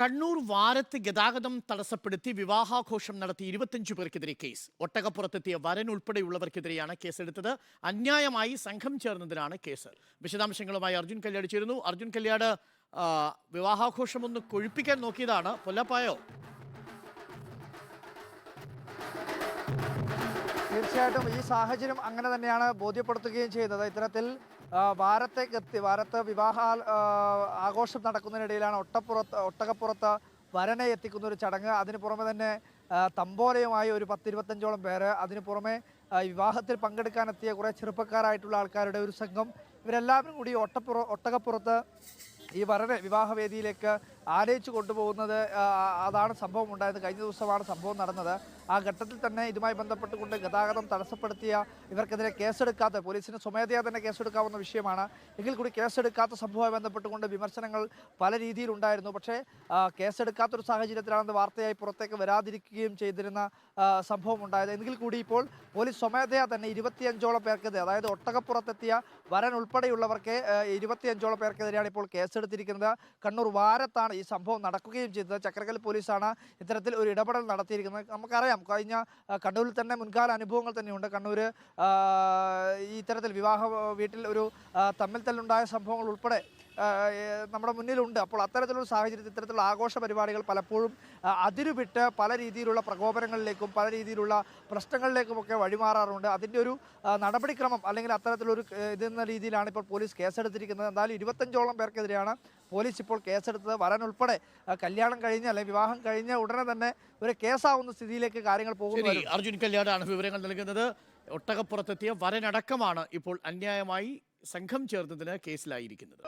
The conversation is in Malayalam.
കണ്ണൂർ വാരത്ത് ഗതാഗതം തടസ്സപ്പെടുത്തി വിവാഹാഘോഷം നടത്തി ഇരുപത്തിയഞ്ചു പേർക്കെതിരെ കേസ്. ഒട്ടകപ്പുറത്തെത്തിയ വരൻ ഉൾപ്പെടെയുള്ളവർക്കെതിരെയാണ് കേസെടുത്തത്. അന്യായമായി സംഘം ചേർന്നതിനാണ് കേസ്. വിശദാംശങ്ങളുമായി അർജുൻ കല്യാട് ചേരുന്നു. അർജുൻ കല്യാട് വിവാഹാഘോഷം ഒന്ന് കൊഴുപ്പിക്കാൻ നോക്കിയതാണ്. പൊല്ലപ്പായോ? തീർച്ചയായിട്ടും ഈ സാഹചര്യം അങ്ങനെ തന്നെയാണ് ബോധ്യപ്പെടുത്തുകയും ചെയ്യുന്നത്. ഇത്തരത്തിൽ വാരത്തെ എത്തി വാരത്ത് വിവാഹ ആഘോഷം നടക്കുന്നതിനിടയിലാണ് ഒട്ടപ്പുറത്ത് ഒട്ടകപ്പുറത്ത് വരനെ എത്തിക്കുന്ന ഒരു ചടങ്ങ്. അതിന് പുറമെ തന്നെ തമ്പോലയുമായി ഒരു പത്തിരുപത്തഞ്ചോളം പേര് അതിന് പുറമെ വിവാഹത്തിൽ പങ്കെടുക്കാനെത്തിയ കുറേ ചെറുപ്പക്കാരായിട്ടുള്ള ആൾക്കാരുടെ ഒരു സംഘം. ഇവരെല്ലാവരും കൂടി ഒട്ടപ്പുറ ഒട്ടകപ്പുറത്ത് ഈ വരനെ വിവാഹവേദിയിലേക്ക് ആനയിച്ചു കൊണ്ടുപോകുന്നത് അതാണ് സംഭവം ഉണ്ടായത്. കഴിഞ്ഞ ദിവസമാണ് സംഭവം നടന്നത്. ആ ഘട്ടത്തിൽ തന്നെ ഇതുമായി ബന്ധപ്പെട്ടുകൊണ്ട് ഗതാഗതം തടസ്സപ്പെടുത്തിയ ഇവർക്കെതിരെ കേസെടുക്കാത്ത പോലീസിന് സ്വമേധയാ തന്നെ കേസെടുക്കാവുന്ന വിഷയമാണ്. എങ്കിൽ കൂടി കേസെടുക്കാത്ത സംഭവവുമായി ബന്ധപ്പെട്ടുകൊണ്ട് വിമർശനങ്ങൾ പല രീതിയിലുണ്ടായിരുന്നു. പക്ഷേ കേസെടുക്കാത്തൊരു സാഹചര്യത്തിലാണ് വാർത്തയായി പുറത്തേക്ക് വരാതിരിക്കുകയും ചെയ്തിരുന്ന സംഭവം ഉണ്ടായത്. എങ്കിൽ കൂടി ഇപ്പോൾ പോലീസ് സ്വമേധയാ തന്നെ ഇരുപത്തിയഞ്ചോളം പേർക്കെതിരെ അതായത് ഒട്ടകപ്പുറത്തെത്തിയ വരൻ ഉൾപ്പെടെയുള്ളവർക്ക് ഇരുപത്തിയഞ്ചോളം പേർക്കെതിരെയാണ് ഇപ്പോൾ കേസെടുത്തിരിക്കുന്നത്. കണ്ണൂർ വാരത്താണ് ഈ സംഭവം നടക്കുകയും ചെയ്തത്. ചക്രക്കൽ പോലീസാണ് ഇത്തരത്തിൽ ഒരു ഇടപെടൽ നടത്തിയിരിക്കുന്നത്. നമുക്കറിയാം കഴിഞ്ഞ കണ്ണൂരിൽ തന്നെ മുൻകാല അനുഭവങ്ങൾ തന്നെയുണ്ട്. കണ്ണൂർ ഇത്തരത്തിൽ വിവാഹ വീട്ടിൽ ഒരു തമ്മിൽ തല്ലുണ്ടായ സംഭവങ്ങൾ ഉൾപ്പെടെ നമ്മുടെ മുന്നിലുണ്ട്. അപ്പോൾ അത്തരത്തിലുള്ള സാഹചര്യത്തിൽ ഇത്തരത്തിലുള്ള ആഘോഷ പരിപാടികൾ പലപ്പോഴും അതിരുവിട്ട് പല രീതിയിലുള്ള പ്രകോപനങ്ങളിലേക്കും പല രീതിയിലുള്ള പ്രശ്നങ്ങളിലേക്കുമൊക്കെ വഴിമാറാറുണ്ട്. അതിന്റെ ഒരു നടപടിക്രമം അല്ലെങ്കിൽ അത്തരത്തിലൊരു ഇതെന്ന രീതിയിലാണ് ഇപ്പോൾ പോലീസ് കേസെടുത്തിരിക്കുന്നത്. എന്തായാലും ഇരുപത്തഞ്ചോളം പേർക്കെതിരെയാണ് പോലീസ് ഇപ്പോൾ കേസെടുത്തത് വരൻ ഉൾപ്പെടെ കല്യാണം കഴിഞ്ഞ് അല്ലെങ്കിൽ വിവാഹം കഴിഞ്ഞ ഉടനെ തന്നെ ഒരു കേസാവുന്ന സ്ഥിതിയിലേക്ക് കാര്യങ്ങൾ പോകുന്നു അർജുൻ കല്യാണാണ് വിവരങ്ങൾ നൽകുന്നത്. ഒട്ടകപ്പുറത്തെത്തിയ വരനടക്കമാണ് ഇപ്പോൾ അന്യായമായി സംഘം ചേർന്നതിന് കേസിലായിരിക്കുന്നത്.